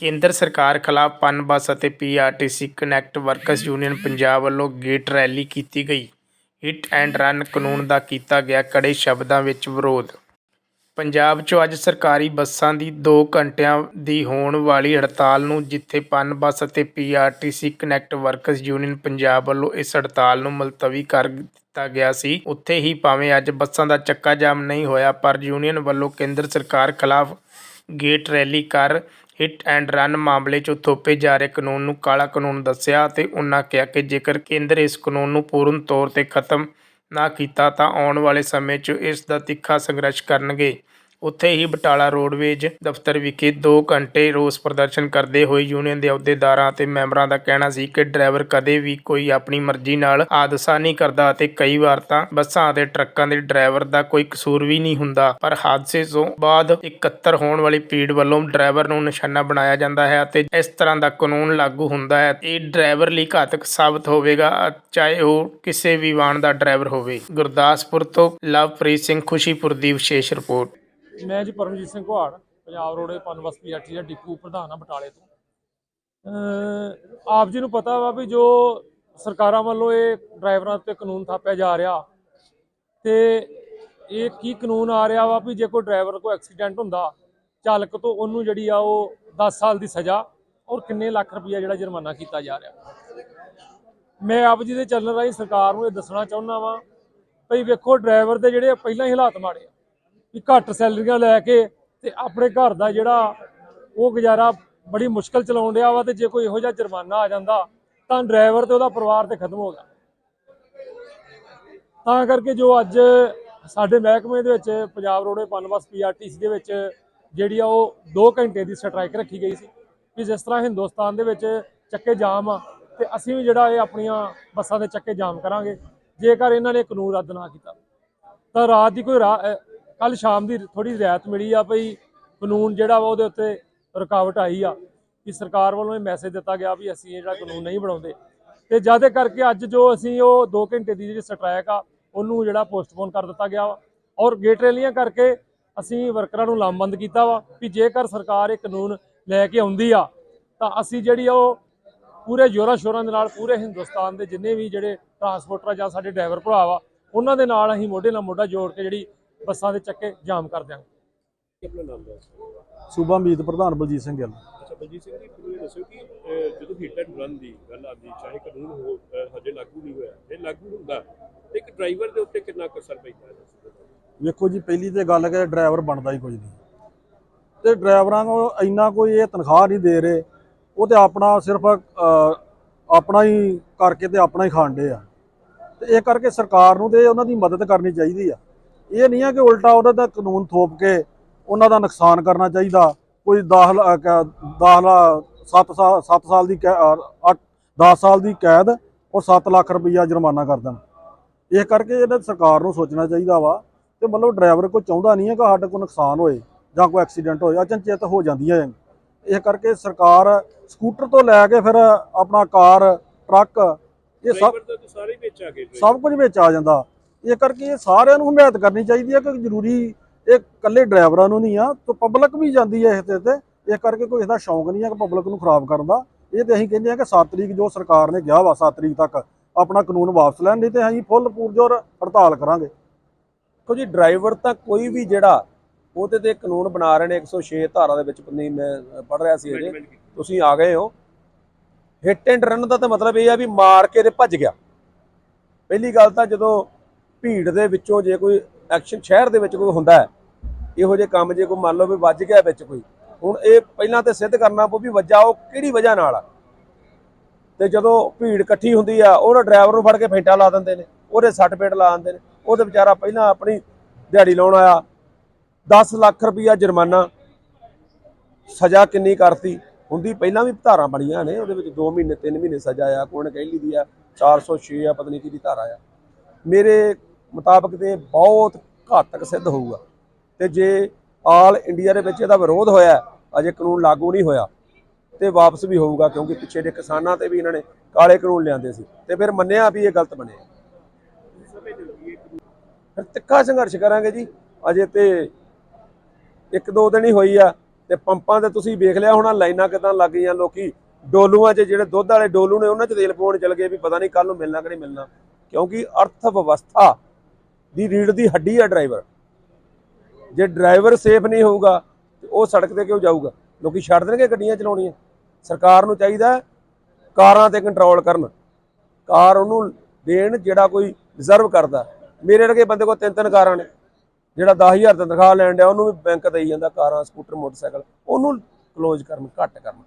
ਕੇਂਦਰ ਸਰਕਾਰ ਖਿਲਾਫ ਪਨ ਬੱਸ ਅਤੇ PRTC contract workers union Punjab ਵੱਲੋਂ ਗੇਟ ਰੈਲੀ ਕੀਤੀ ਗਈ। ਹਿੱਟ ਐਂਡ ਰਨ ਕਾਨੂੰਨ ਦਾ ਕੀਤਾ ਗਿਆ ਕੜੇ ਸ਼ਬਦਾਂ ਵਿੱਚ ਵਿਰੋਧ। ਪੰਜਾਬ 'ਚ ਅੱਜ ਸਰਕਾਰੀ ਬੱਸਾਂ ਦੀ 2 ਘੰਟਿਆਂ ਦੀ ਹੋਣ ਵਾਲੀ ਹੜਤਾਲ ਨੂੰ, ਜਿੱਥੇ ਪਨ ਬੱਸ ਅਤੇ PRTC contract workers union Punjab ਵੱਲੋਂ ਇਸ ਹੜਤਾਲ ਨੂੰ ਮੁਲਤਵੀ ਕਰ ਦਿੱਤਾ ਗਿਆ ਸੀ। ਉੱਥੇ ਹੀ ਭਾਵੇਂ ਅੱਜ ਬੱਸਾਂ ਦਾ ਚੱਕਾ ਜਾਮ ਨਹੀਂ ਹੋਇਆ, ਪਰ ਯੂਨੀਅਨ ਵੱਲੋਂ ਕੇਂਦਰ ਸਰਕਾਰ ਖਿਲਾਫ ਗੇਟ ਰੈਲੀ ਕਰ ਹਿੱਟ ਐਂਡ ਰਨ ਮਾਮਲੇ 'ਚ ਥੋਪੇ ਜਾ ਰਹੇ ਕਾਨੂੰਨ ਨੂੰ ਕਾਲਾ ਕਾਨੂੰਨ ਦੱਸਿਆ ਅਤੇ ਉਨ੍ਹਾਂ ਕਿਹਾ ਕਿ ਜੇਕਰ ਕੇਂਦਰ ਇਸ ਕਾਨੂੰਨ ਨੂੰ ਪੂਰਨ ਤੌਰ ਤੇ ਖਤਮ ਨਾ ਕੀਤਾ ਤਾਂ ਆਉਣ ਵਾਲੇ ਸਮੇਂ 'ਚ ਇਸ ਦਾ ਤਿੱਖਾ ਸੰਘਰਸ਼ ਕਰਨਗੇ। ਉੱਥੇ ਹੀ ਬਟਾਲਾ ਰੋਡਵੇਜ ਦਫ਼ਤਰ ਵਿਖੇ 2 ਘੰਟੇ ਰੋਸ ਪ੍ਰਦਰਸ਼ਨ ਕਰਦੇ ਹੋਏ ਯੂਨੀਅਨ ਦੇ ਅਹੁਦੇਦਾਰਾਂ ਅਤੇ ਮੈਂਬਰਾਂ ਦਾ ਕਹਿਣਾ ਸੀ ਕਿ ਡਰਾਈਵਰ ਕਦੇ ਵੀ ਕੋਈ ਆਪਣੀ ਮਰਜ਼ੀ ਨਾਲ ਹਾਦਸਾ ਨਹੀਂ ਕਰਦਾ ਅਤੇ ਕਈ ਵਾਰ ਤਾਂ ਬੱਸਾਂ ਅਤੇ ਟਰੱਕਾਂ ਦੇ ਡਰਾਈਵਰ ਦਾ ਕੋਈ ਕਸੂਰ ਵੀ ਨਹੀਂ ਹੁੰਦਾ। ਪਰ ਹਾਦਸੇ ਤੋਂ ਬਾਅਦ ਇਕੱਤਰ ਹੋਣ ਵਾਲੀ ਭੀੜ ਵੱਲੋਂ ਡਰਾਈਵਰ ਨੂੰ ਨਿਸ਼ਾਨਾ ਬਣਾਇਆ ਜਾਂਦਾ ਹੈ ਅਤੇ ਇਸ ਤਰ੍ਹਾਂ ਦਾ ਕਾਨੂੰਨ ਲਾਗੂ ਹੁੰਦਾ ਹੈ। ਇਹ ਡਰਾਈਵਰ ਲਈ ਘਾਤਕ ਸਾਬਤ ਹੋਵੇਗਾ, ਚਾਹੇ ਉਹ ਕਿਸੇ ਵੀ ਵਾਹਨ ਦਾ ਡਰਾਈਵਰ ਹੋਵੇ। ਗੁਰਦਾਸਪੁਰ ਤੋਂ ਲਵਪ੍ਰੀਤ ਸਿੰਘ, ਖੁਸ਼ੀਪੁਰ ਦੀ ਵਿਸ਼ੇਸ਼ ਰਿਪੋਰਟ। ਮੈਂ ਜੀ ਪਰਮਜੀਤ ਸਿੰਘ ਘੁਆੜ ਪੰਜਾਬ ਰੋਡੇ ਪਨਬਸ ਪੀਆਰਟੀ ਦਾ ਡਿਪੂ ਪ੍ਰਧਾਨ ਆ ਬਟਾਲੇ ਤੋਂ। ਆਪ ਜੀ ਨੂੰ ਪਤਾ ਵਾ ਵੀ ਜੋ ਸਰਕਾਰਾਂ ਵੱਲੋਂ ਇਹ ਡਰਾਈਵਰਾਂ ਉੱਤੇ ਕਾਨੂੰਨ ਥਾਪਿਆ ਜਾ ਰਿਹਾ ਤੇ ਇਹ ਕੀ ਕਾਨੂੰਨ ਆ ਰਿਹਾ ਵਾ ਵੀ ਜੇ ਕੋਈ ਡਰਾਈਵਰ ਕੋਈ ਐਕਸੀਡੈਂਟ ਹੁੰਦਾ, ਚਾਲਕ ਤੋਂ ਉਹਨੂੰ ਜਿਹੜੀ ਆ ਉਹ 10 ਸਾਲ ਦੀ ਸਜ਼ਾ ਔਰ ਕਿੰਨੇ ਲੱਖ ਰੁਪਇਆ ਜਿਹੜਾ ਜੁਰਮਾਨਾ ਕੀਤਾ ਜਾ ਰਿਹਾ। ਮੈਂ ਆਪ ਜੀ ਦੇ ਚੱਲਣ ਰਾਹੀਂ ਸਰਕਾਰ ਨੂੰ ਇਹ ਦੱਸਣਾ ਚਾਹੁੰਦਾ ਵਾਂ, ਭਈ ਵੇਖੋ ਡਰਾਈਵਰ ਦੇ ਜਿਹੜੇ ਪਹਿਲਾਂ ਹੀ ਹਾਲਾਤ ਮਾੜੇ ਆ। ਵੀ ਘੱਟ ਸੈਲਰੀਆਂ ਲੈ ਕੇ ਤੇ ਆਪਣੇ ਘਰ ਦਾ ਜਿਹੜਾ ਉਹ ਗੁਜ਼ਾਰਾ ਬੜੀ ਮੁਸ਼ਕਲ ਚਲਾਉਣ ਡਿਆ ਵਾ ਤੇ ਜੇ ਕੋਈ ਇਹੋ ਜਿਹਾ ਜੁਰਮਾਨਾ ਆ ਜਾਂਦਾ, ਤਾਂ ਡਰਾਈਵਰ ਤੇ ਉਹਦਾ ਪਰਿਵਾਰ ਤੇ ਖਤਮ ਹੋ ਗਿਆ। ਤਾਂ ਕਰਕੇ ਜੋ ਅੱਜ ਸਾਡੇ ਮਹਿਕਮੇ ਦੇ ਵਿੱਚ ਪੰਜਾਬ ਰੋਡੇ ਪਨਬਸ ਪੀਆਰਟੀਸੀ ਦੇ ਵਿੱਚ ਜਿਹੜੀ ਆ ਉਹ 2 ਘੰਟੇ ਦੀ ਸਟ੍ਰਾਈਕ ਰੱਖੀ ਗਈ ਸੀ ਵੀ ਜਿਸ ਤਰ੍ਹਾਂ ਹਿੰਦੁਸਤਾਨ ਦੇ ਵਿੱਚ ਚੱਕੇ ਜਾਮ ਆ ਤੇ ਅਸੀਂ ਵੀ ਜਿਹੜਾ ਇਹ ਆਪਣੀਆਂ ਬੱਸਾਂ ਦੇ ਚੱਕੇ ਜਾਮ ਕਰਾਂਗੇ, ਜੇਕਰ ਇਹਨਾਂ ਨੇ ਕਾਨੂੰਨ ਰੱਦ ਨਾ ਕੀਤਾ। ਤਾਂ ਰਾਤ ਦੀ ਕੋਈ ਕੱਲ ਸ਼ਾਮ ਦੀ ਥੋੜੀ ਰਿਆਇਤ ਮਿਲੀ ਆ ਭਈ ਕਾਨੂੰਨ ਜਿਹੜਾ ਵਾ ਉਹਦੇ ਉੱਤੇ ਰੁਕਾਵਟ ਆਈ ਆ ਕਿ ਸਰਕਾਰ ਵੱਲੋਂ ਇਹ ਮੈਸੇਜ ਦਿੱਤਾ ਗਿਆ ਵੀ ਅਸੀਂ ਇਹ ਜਿਹੜਾ ਕਾਨੂੰਨ ਨਹੀਂ ਬਣਾਉਂਦੇ। ਤੇ ਜਿਆਦੇ ਕਰਕੇ ਅੱਜ ਜੋ ਅਸੀਂ ਉਹ 2 ਘੰਟੇ ਦੀ ਜਿਹੜੀ ਸਟ੍ਰਾਈਕ ਆ, ਉਹਨੂੰ ਜਿਹੜਾ ਪੋਸਟਪੋਨ ਕਰ ਦਿੱਤਾ ਗਿਆ ਵਾ। ਔਰ ਗੇਟ ਰੈਲੀਆਂ ਕਰਕੇ ਅਸੀਂ ਵਰਕਰਾਂ ਨੂੰ ਲਾਮਬੰਦ ਕੀਤਾ ਵਾ ਕਿ ਜੇਕਰ ਸਰਕਾਰ ਇਹ ਕਾਨੂੰਨ ਲੈ ਕੇ ਆਉਂਦੀ ਆ, ਤਾਂ ਅਸੀਂ ਜਿਹੜੀ ਆ ਉਹ ਪੂਰੇ ਜ਼ੋਰਾਂ ਸ਼ੋਰਾਂ ਦੇ ਨਾਲ ਪੂਰੇ ਹਿੰਦੁਸਤਾਨ ਦੇ ਜਿੰਨੇ ਵੀ ਜਿਹੜੇ ਟਰਾਂਸਪੋਰਟਰ ਜਾਂ ਸਾਡੇ ਡਰਾਈਵਰ ਭਰਾ ਵਾ, ਉਹਨਾਂ ਦੇ ਨਾਲ ਅਸੀਂ ਮੋਢੇ ਨਾਲ ਮੋਢਾ ਜੋੜ ਕੇ ਜਿਹੜੀ ਬੱਸਾਂ ਦੇ ਚੱਕੇ ਜਾਮ ਕਰ ਦਿਆਂਗੇ। ਆਪਣਾ ਨਾਮ ਦੱਸ ਸੂਬਾ ਮੀਤ ਪ੍ਰਧਾਨ ਬਲਜੀਤ ਸਿੰਘ ਗਿੱਲ। ਅੱਛਾ ਬਲਜੀਤ ਸਿੰਘ ਜੀ ਮੈਨੂੰ ਇਹ ਦੱਸੋ ਕਿ ਅਹ, ਜਦੋਂ ਹਿੱਟ ਐਂਡ ਰਨ ਦੀ ਗੱਲ ਆਉਂਦੀ ਚਾਹੇ ਕਾਨੂੰਨ ਹੋ ਅਹ, ਹਜੇ ਲਾਗੂ ਨਹੀਂ ਹੋਇਆ ਇਹ ਲਾਗੂ ਹੁੰਦਾ ਤੇ ਇੱਕ ਡਰਾਈਵਰ ਦੇ ਉੱਤੇ ਕਿੰਨਾ ਕੁ ਅਸਰ ਪੈਂਦਾ ਹੈ? ਦੱਸੋ ਵੇਖੋ ਜੀ ਪਹਿਲੀ ਤੇ ਗੱਲ ਕਿ ਡਰਾਈਵਰ ਬਣਦਾ ਹੀ ਕੁਝ ਨਹੀਂ। ਤੇ ਡਰਾਈਵਰਾਂ ਨੂੰ ਇੰਨਾ ਕੋਈ ਇਹ ਤਨਖਾਹ ਨਹੀਂ ਦੇ ਰਹੇ ਉਹ ਤੇ ਆਪਣਾ ਸਿਰਫ ਅਹ, ਆਪਣਾ ਹੀ ਕਰਕੇ ਤੇ ਆਪਣਾ ਹੀ ਖਾਂਦੇ ਆ। ਤੇ ਇਹ ਕਰਕੇ ਸਰਕਾਰ ਨੂੰ ਤੇ ਉਹਨਾਂ ਦੀ ਮਦਦ ਕਰਨੀ ਚਾਹੀਦੀ ਆ। ਇਹ ਨਹੀਂ ਆ ਕਿ ਉਲਟਾ ਉਹਦਾ ਤਾਂ ਕਾਨੂੰਨ ਥੋਪ ਕੇ ਉਹਨਾਂ ਦਾ ਨੁਕਸਾਨ ਕਰਨਾ ਚਾਹੀਦਾ। ਕੋਈ 10 10 7 ਸਾਲ 7 ਸਾਲ ਦੀ 10 ਸਾਲ ਦੀ ਕੈਦ ਔਰ 7 ਲੱਖ ਰੁਪਈਆ ਜੁਰਮਾਨਾ ਕਰ ਦੇਣ। ਇਹ ਕਰਕੇ ਇਹਨਾਂ ਸਰਕਾਰ ਨੂੰ ਸੋਚਣਾ ਚਾਹੀਦਾ ਵਾ ਤੇ ਮਤਲਬ ਡਰਾਈਵਰ ਕੋਈ ਚਾਹੁੰਦਾ ਨਹੀਂ ਹੈ ਕਿ ਸਾਡੇ ਕੋਲ ਨੁਕਸਾਨ ਹੋਏ ਜਾਂ ਕੋਈ ਐਕਸੀਡੈਂਟ ਹੋਏ ਅਚਨਚੇਤ ਹੋ ਜਾਂਦੀਆਂ ਹੈ ਇਹ ਕਰਕੇ ਸਰਕਾਰ ਸਕੂਟਰ ਤੋਂ ਲੈ ਕੇ ਫਿਰ ਆਪਣਾ ਕਾਰ ਟਰੱਕ ਇਹ ਸਭ ਸਾਰੇ ਵਿੱਚ ਆ ਗਏ। ਸਭ ਕੁਝ ਵਿੱਚ ਆ ਜਾਂਦਾ। ਇਹ ਕਰਕੇ ਇਹ ਸਾਰਿਆਂ ਨੂੰ ਹਮਾਇਤ ਕਰਨੀ ਚਾਹੀਦੀ ਹੈ ਕਿ ਜ਼ਰੂਰੀ ਇਹ ਇਕੱਲੇ ਡਰਾਈਵਰਾਂ ਨੂੰ ਨਹੀਂ ਆ ਤੇ ਪਬਲਿਕ ਵੀ ਜਾਂਦੀ ਹੈ ਇਸ ਤੇ ਤੇ ਇਹ ਕਰਕੇ ਕੋਈ ਇਹਦਾ ਸ਼ੌਂਕ ਨਹੀਂ ਹੈ ਕਿ ਪਬਲਿਕ ਨੂੰ ਖਰਾਬ ਕਰਨ ਦਾ। ਇਹ ਤੇ ਅਸੀਂ ਕਹਿੰਦੇ ਆ ਕਿ 7 ਤਰੀਕ ਜੋ ਸਰਕਾਰ ਨੇ ਕਿਹਾ ਵਾ 7 ਤਰੀਕ ਤੱਕ ਆਪਣਾ ਕਾਨੂੰਨ ਵਾਪਸ ਲੈਣ ਨਹੀਂ ਤੇ ਅਸੀਂ ਫੁੱਲ ਪੂਰਜੋਰ ਹੜਤਾਲ ਕਰਾਂਗੇ। ਦੇਖੋ ਜੀ ਡਰਾਈਵਰ ਤਾਂ ਕੋਈ ਵੀ ਜਿਹੜਾ ਉਹਦੇ ਤੇ ਕਾਨੂੰਨ ਬਣਾ ਰਹੇ ਨੇ 106 ਧਾਰਾ ਦੇ ਵਿੱਚ ਨਹੀਂ ਮੈਂ ਪੜ ਰਿਹਾ ਸੀ ਅਜੇ। ਤੁਸੀਂ ਆ ਗਏ ਹੋ। ਹਿੱਟ ਐਂਡ ਰਨ ਦਾ ਤਾਂ ਮਤਲਬ ਇਹ ਆ ਵੀ ਮਾਰ ਕੇ ਤੇ ਭੱਜ ਗਿਆ। ਪਹਿਲੀ ਗੱਲ ਤਾਂ ਜਦੋਂ ਭੀੜ ਦੇ ਵਿੱਚੋਂ ਜੇ ਕੋਈ ਐਕਸ਼ਨ ਸ਼ਹਿਰ ਦੇ ਵਿੱਚ ਕੋਈ ਹੁੰਦਾ ਇਹੋ ਜਿਹੇ ਕੰਮ ਜੇ ਕੋਈ ਮੰਨ ਲਓ ਵੀ ਵੱਜ ਗਿਆ ਵਿੱਚ ਕੋਈ, ਹੁਣ ਇਹ ਪਹਿਲਾਂ ਤੇ ਸਿੱਧ ਕਰਨਾ ਪਊ ਵੀ ਵੱਜਾ ਉਹ ਕਿਹੜੀ ਵਜ੍ਹਾ ਨਾਲ ਆ। ਤੇ ਜਦੋਂ ਭੀੜ ਇਕੱਠੀ ਹੁੰਦੀ ਆ ਉਹਨਾਂ ਡਰਾਈਵਰ ਨੂੰ ਫੜ ਕੇ ਫੇਂਟਾ ਲਾ ਦਿੰਦੇ ਨੇ, ਉਹਦੇ ਸੱਟ ਪੇਟ ਲਾ ਦਿੰਦੇ ਨੇ, ਉਹਦੇ ਵਿਚਾਰਾ ਪਹਿਲਾਂ ਆਪਣੀ ਦਿਹਾੜੀ ਲਾਉਣ ਆਇਆ 10 ਲੱਖ ਰੁਪਈਆ ਜੁਰਮਾਨਾ, ਸਜ਼ਾ ਕਿੰਨੀ ਕਰਤੀ, ਹੁੰਦੀ ਪਹਿਲਾਂ ਵੀ ਧਾਰਾਂ ਬਣੀਆਂ ਨੇ, ਉਹਦੇ ਵਿੱਚ 2 ਮਹੀਨੇ 3 ਮਹੀਨੇ ਸਜ਼ਾ ਆ, ਕੋਣ ਕਹਿ ਲਈ ਦੀ ਆ 406 ਆ ਪਤਨੀ ਨਹੀਂ ਦੀ ਧਾਰਾ ਆ। ਮੇਰੇ ਮੁਤਾਬਕ ਤੇ ਬਹੁਤ ਘਾਤਕ ਸਿੱਧ ਹੋਊਗਾ। ਤੇ ਜੇ ਆਲ ਇੰਡੀਆ ਦੇ ਵਿੱਚ ਇਹਦਾ ਵਿਰੋਧ ਹੋਇਆ, ਅਜੇ ਕਾਨੂੰਨ ਲਾਗੂ ਨਹੀਂ ਹੋਇਆ, ਤੇ ਵਾਪਸ ਵੀ ਹੋਊਗਾ, ਕਿਉਂਕਿ ਪਿੱਛੇ ਦੇ ਕਿਸਾਨਾਂ ਤੇ ਵੀ ਇਹਨਾਂ ਨੇ ਕਾਲੇ ਕਾਨੂੰਨ ਲਿਆਂਦੇ ਸੀ, ਤੇ ਫਿਰ ਮੰਨਿਆ ਵੀ ਇਹ ਗਲਤ ਬਣਿਆ। ਫਿਰ ਤਿੱਖਾ ਸੰਘਰਸ਼ ਕਰਾਂਗੇ ਜੀ, ਅਜੇ ਤੇ ਇੱਕ ਦੋ ਦਿਨ ਹੀ ਹੋਈ ਆ, ਤੇ ਪੰਪਾਂ ਤੇ ਤੁਸੀਂ ਵੇਖ ਲਿਆ ਹੋਣਾ, ਲਾਈਨਾਂ ਕਿਦਾਂ ਲੱਗ ਗਈਆਂ ਲੋਕੀ, ਡੋਲੂਆਂ 'ਚ ਜਿਹੜੇ ਦੁੱਧ ਵਾਲੇ ਡੋਲੂ ਨੇ, ਉਹਨਾਂ 'ਚ ਤੇਲ ਪਾਉਣ ਚਲ ਗਏ ਵੀ ਪਤਾ ਨਹੀਂ ਕੱਲ ਨੂੰ ਮਿਲਣਾ ਕਿ ਨਹੀਂ ਮਿਲਣਾ, ਕਿਉਂਕਿ ਅਰਥ ਵਿਵਸਥਾ ਦੀ ਰੀੜ ਦੀ ਹੱਡੀ ਆ ਡਰਾਈਵਰ। ਜੇ ਡਰਾਈਵਰ ਸੇਫ ਨਹੀਂ ਹੋਊਗਾ, ਤੇ ਉਹ ਸੜਕ ਤੇ ਕਿਉਂ ਜਾਊਗਾ? ਲੋਕੀ ਛੱਡ ਦੇਣਗੇ ਗੱਡੀਆਂ ਚਲਾਉਣੀਆਂ। ਸਰਕਾਰ ਨੂੰ ਚਾਹੀਦਾ ਕਾਰਾਂ ਤੇ ਕੰਟਰੋਲ ਕਰਨ। ਕਾਰ ਉਹਨੂੰ ਦੇਣ ਜਿਹੜਾ ਕੋਈ ਰਿਜ਼ਰਵ ਕਰਦਾ। ਮੇਰੇ ਵਰਗੇ ਬੰਦੇ ਕੋਲ ਤਿੰਨ ਤਿੰਨ ਕਾਰਾਂ ਨੇ। ਜਿਹੜਾ 10000 ਦੀ ਤਨਖਾਹ ਲੈਣ ਡਿਆ, ਉਹਨੂੰ ਵੀ ਬੈਂਕ ਦੇਈ ਜਾਂਦਾ ਕਾਰਾਂ ਸਕੂਟਰ ਮੋਟਰਸਾਈਕਲ। ਉਹਨੂੰ ਕਲੋਜ਼ ਕਰਨ, ਘੱਟ ਕਰਨ।